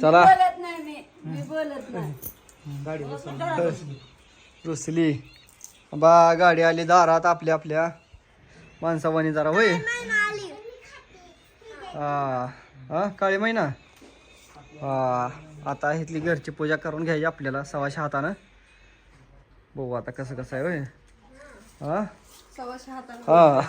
चला. बोलत नाही मी. मी बोलत नाही. गाडी बसून रुसली. बा गाडी आली दारात आपल्या आपल्या. माणसावानी जरा होय. हा. हा काळी महिना? हा. आता इथली घरची पूजा करून घ्यायची आपल्याला सव्वाशे हातानं. बघू आता कसं कसं आहे होय. हा? सव्वाशे हाताने. हा.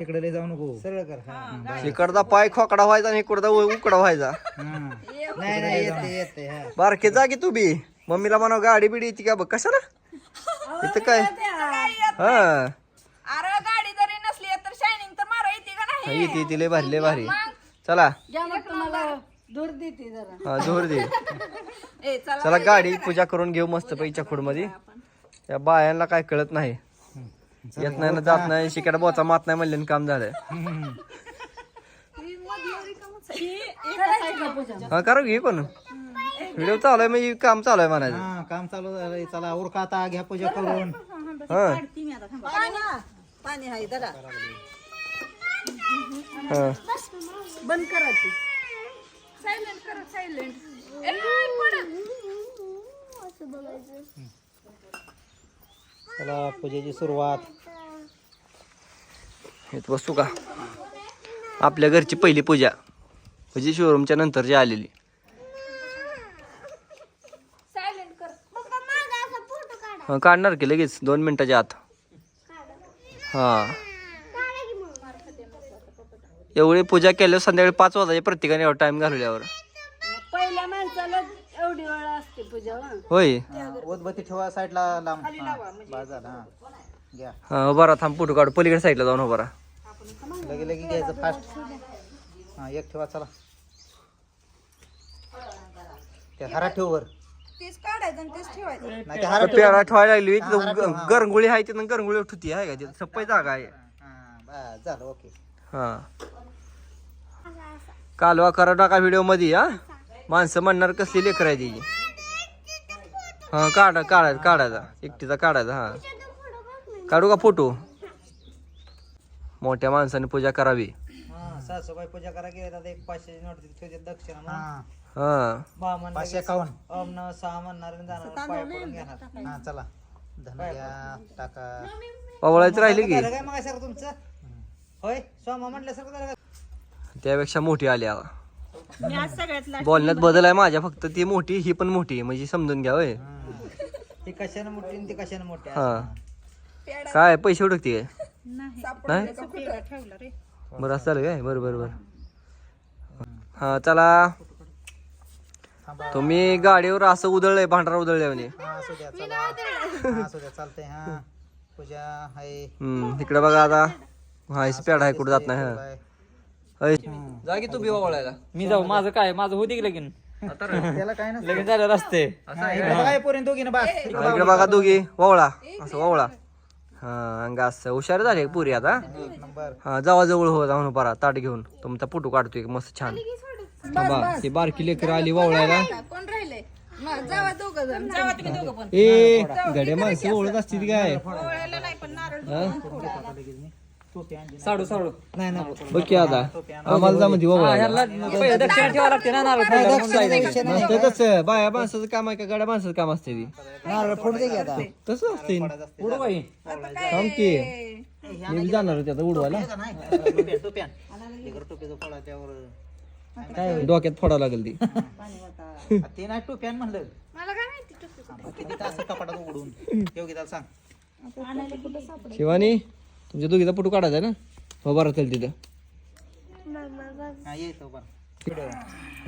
इकडे लय जाऊ नको. सरळ कर. हा इकडचा पाय खोकडा व्हायचा आणि इकडचा उकडा व्हायचा. नाही नाही येते येते हा. बारके जा की तू बी. मम्मीला म्हणा गाडी बिडी येते का बघ. कशाला? इथं काय? हा. अरे गाडी जरी नसली तर शायनिंग तर मारा येते का नाही? येते येते लय भारी लय भारी. चला. घ्या मग तुम्हाला दूर देते जरा. हा जोर दे. ए चला चला गाडी पूजा करून घेऊ मस्त पैकी मध्ये त्या बायांना काय कळत नाही. येत नाही ना जात नाही शिकायला बोचा मात नाही म्हणले काम झालंय पूजा हा करू घे पण. व्हिडिओ चालू आहे म्हणजे काम चालू आहे म्हणायचं. हा काम चालू झालंय चला उरका आता घ्या पूजा करून. हा. पाणी आहे जरा हा बंद सायलेंट कर सायलेंट चला पूजेची सुरुवात. इथं बसू का? आपल्या घरची पहिली पूजा. म्हणजे शोरूमच्या नंतरची आलेली. सायलेंट कर. हा, काढणार की लगेच? दोन मिनिटाच्या आत. हा. एवढी पूजा केल्यावर संध्याकाळी पाच वाजायचे प्रत्येकाने एवढा टाइम घालवल्यावर. पहिल्या माणसाला एवढी वेळ असते पूजा हं. होय. उदबत्ती ठेवा साईडला लांब. हा, बस झालं हा. घ्या. हा उभा राहा थांब फोटो काढू. पलीकडे साईडला जाऊन उभा राहा. लगे लगे घ्यायचं फास्ट हा एक ठेवा चला. त्या हारा ठेव वर. तीच काढायचं आणि तीच ठेवायचं. नाही त्या हारा ठेव. पेरा ठेवायला लागली तिथं ग- गरंगुळी आहे तिथं गरंगुळी उठती आहे का तिथं सप्पाई जागा आहे. हा बस झालं ओके. हा. कालवा करा टाका व्हिडिओमध्ये हा. माणसं म्हणणार कसली लेकर आहे तिची? हा काढा काढायचा काढायचा. एकटीचा काढायचा हा. काढू का फोटो? मोठ्या माणसाने पूजा करावी. हा सासूबाई पूजा करा गेले आता एक पाचशे नोट दक्षिणा म्हणून. हा. बा म्हणलं पाचशे एकावन्न. ओम नमः सहा म्हणणार आणि जाणार पाय पडून घेणार. हा चला. धन घ्या टाका. पवळायचं राहिली की? झालं काय मग सर तुमचं? होय सोमा म्हटलं सर झालं का? त्यापेक्षा मोठी आली आता. मी आज सगळ्यात बोलण्यात बदल आहे. माझ्या. फक्त ती मोठी ही पण मोठी आहे. म्हणजे समजून घ्या होय. ती कशानं मोठी आणि ती कशानं मोठी हा. काय पैसे उडकते काय नाही? ठेवलं रे. बरं असं झालं काय? बरं बरं बरं. हा चला. तुम्ही गाडीवर असं उधळलंय भांडारा उधळलंय म्हणजे हा असू द्या चला. हा असू द्या चालतंय हा. पूजा आहे हम्म इकडे बघा आता. हा स्पॅड आहे कुठं जात नाही हा. जा की तू बी वळायला. मी जाऊ. माझं काय? माझं होती की लगीन. त्याला काय नसतं. लगीन झालं रस्ते हा, इकडे बघा हे पोरीनं दोघीनं बस. इकडे बघा दोघी. वळा असं वळा हा अंग असं. हुशार झाले पुरी आता? एक नंबर. हा जावा जवळ हो जाऊन परा ताट घेऊन. तुमचा फोटो काढतोय मस्त छान. थांबा ती बारकी लेकर आली वळायला कोण राहिले मग जावा दोघं जण जावा तुम्ही दोघं पण. ए गड्या माणसं ओळख असतील काय? पोळ्याला नाही पण नारळ साडू साडू. नाही नाही. बघ की आता. आम्हाला जा म्हणजे वळायला ह्याला पहिले दक्षिणा ठेवा लागते ना नारळ फोडल्यावर म्हणून जायचं. नसतं तसं बाया माणसाचं काम आहे का? गाड्या माणसाचं काम असते ती. नारळ फोड दे की आता. तसं असते. उडू बाई. थांब की. मी बी जाणार होते आता उडवायला. काय डोक्यात फोडावं लागेल ती. नाही टोप्यान म्हणलं. मला काय माहिती टोपी किती तास कपाटात उघडून? योगी त्याला सांग शिवानी? तुमच्या दोघीचा फोटो काढायचा आहे ना? हो बरं चल तिथं. हा ये तो पण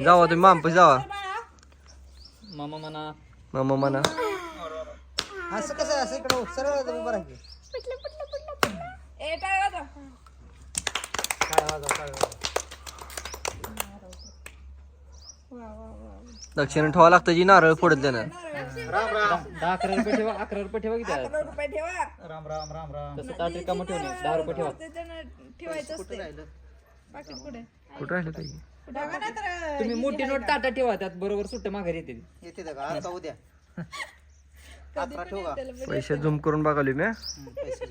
जावा. तुम्ही जावा मामा म्हणा. मामा म्हणा. असं कसं असं इकडे सरळ वाजव. काय वाजव, काय दक्षिण ठेवा लागतं जी नारळ फोडत देणार राम राम. दहा अकरा रुपये ठेवा अकरा रुपये ठेवा किती आहे? रुपये ठेवा. राम राम राम राम. तसं ताट रिकामं ठेवणे दहा रुपये ठेवा. ठेवायचं असते. राहिलं? पाकिट कुठे? कुठं राहिलं बघा ना तर तुम्ही मोठी नोट ताटा ठेवा त्यात बरोबर सुट्टे माघारी येते ती. येते का? उद्या. अकरा ठेव का? पैसे झूम करून बघाली मी.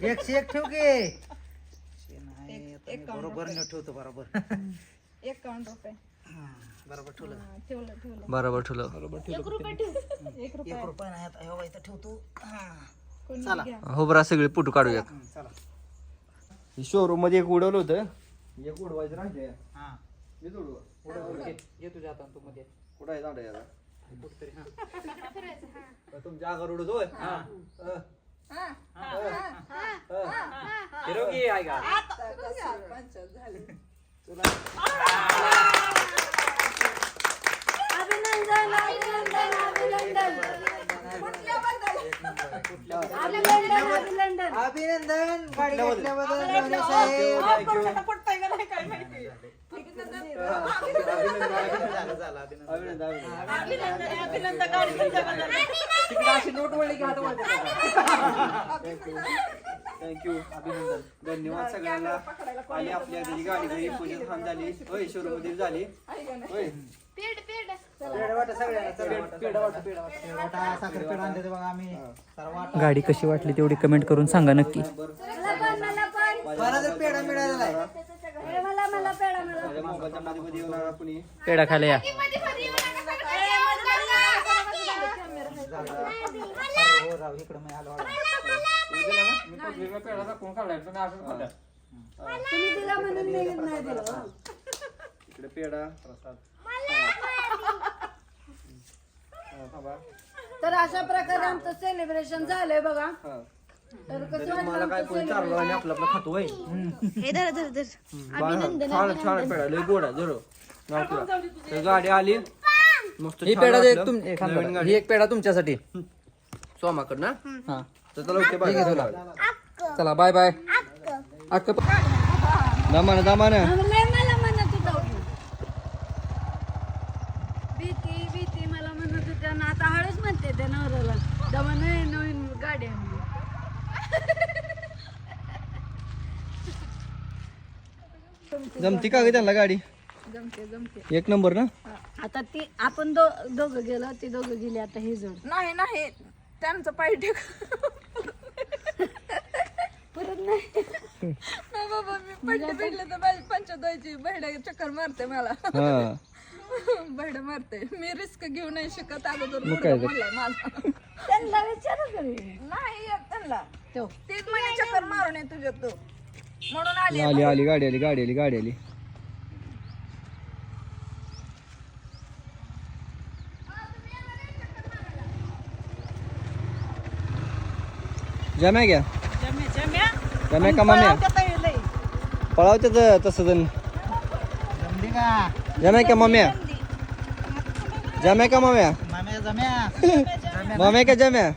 एकशे एक ठेव की. एकशे नाही, आता बरोबर न ठेवतो बरोबर. एकावन्न रुपये. बरोबर ठेवलं. हा, ठेवलं ठेवलं. बरोबर ठेवलं. एक रुपये ठेव. एक रुपये. एक रुपये नाही आता ह्यो इथं ठेवतो हा. कोणी चला. घ्या. हो बरं सगळे फोटो काढूयात. चला. शोरूममध्ये एक उडवलं होतं. एक उडवायचं राहिले हा. मी उडवा. ये तुझ्या हातानं तू मध्ये. कुठं आहे झाडं याला कुठतरी हा. तुमच्या आगार आहे का? अभिनंदन. अभिनंदन. अभिनंदन. अभिनंदन अभिनंदन अभिनंदन गाडी घेतल्याबद्दल साहेब. झालं झालं अभिनंदन तिकडे अशी थँक्यू अभिनंदन धन्यवाद सगळ्यांना आणि आपल्या घरी गाडी घरी पूजा छान झाली होय शोरूममध्ये झाली होय पेढा वाटा सगळ्यांना चला. पेढा वाटा साखर पेढा आणले बघा आम्ही सर्व गाडी कशी वाटली तेवढी कमेंट करून सांगा नक्की पेढा मिळालेला आहे ए, मला मला पेढा मला माझ्या मोबाईलच्या मध्ये मध्ये येणार कुणी पेढा खायला या राव इकडे मी आलो आलो. तुम्ही दिला म्हणून मी नाही दिलं. इकडे पेढा प्रसाद हा, थांबा. तर अशा प्रकारे आमचं सेलिब्रेशन झालंय बघा हा. तर मला काय कोणी चाललो आणि आपलं आपलं खातो होय. छान लय गोड आहे जरो आपला तर गाडी आली. मस्त ही छान पेढा दे वाटलं. तुम एक नवीन थांबा. गाडी. एक पेढा तुमच्यासाठी. सोमाकड ना हा. तर चला ओके बाय. चला. Bye bye. अक्क. दमान दमान लय मला म्हणत होता भीती भीती मला म्हणत होत्या ना आता हळूच म्हणते त्या नवऱ्याला तेव्हा नवीन नवीन गाडी आणली जमती का ग त्यांना गाडी? जमते जमते एक नंबर ना? आता ती आपण दो दोघं गेलो ती दोघं गेली आता ही जोड. नाही नाही. त्यांचं पाय टेक परत नाही. नाही बाबा मी पडले भेटले तर माझी पंचदायची बहिड्या चक्कर मारते मला. हा. बहिड मारते. मी रिस्क घेऊ नाही शकत अगोदर मग काय म्हणलाय माझा. त्यांना विचारू तरी नाही येत त्यांना. तो. तीच महिने चक्कर मारून आहे तुझ्या तू. म्हणून आली आली आली गाडी आली गाडी आली गाडी आली. जम्या घ्या. जम्या का माम्या पळावत्याच तसं जण. जम्या का माम्या? जम्या का माम्या? माम्या का जम्या?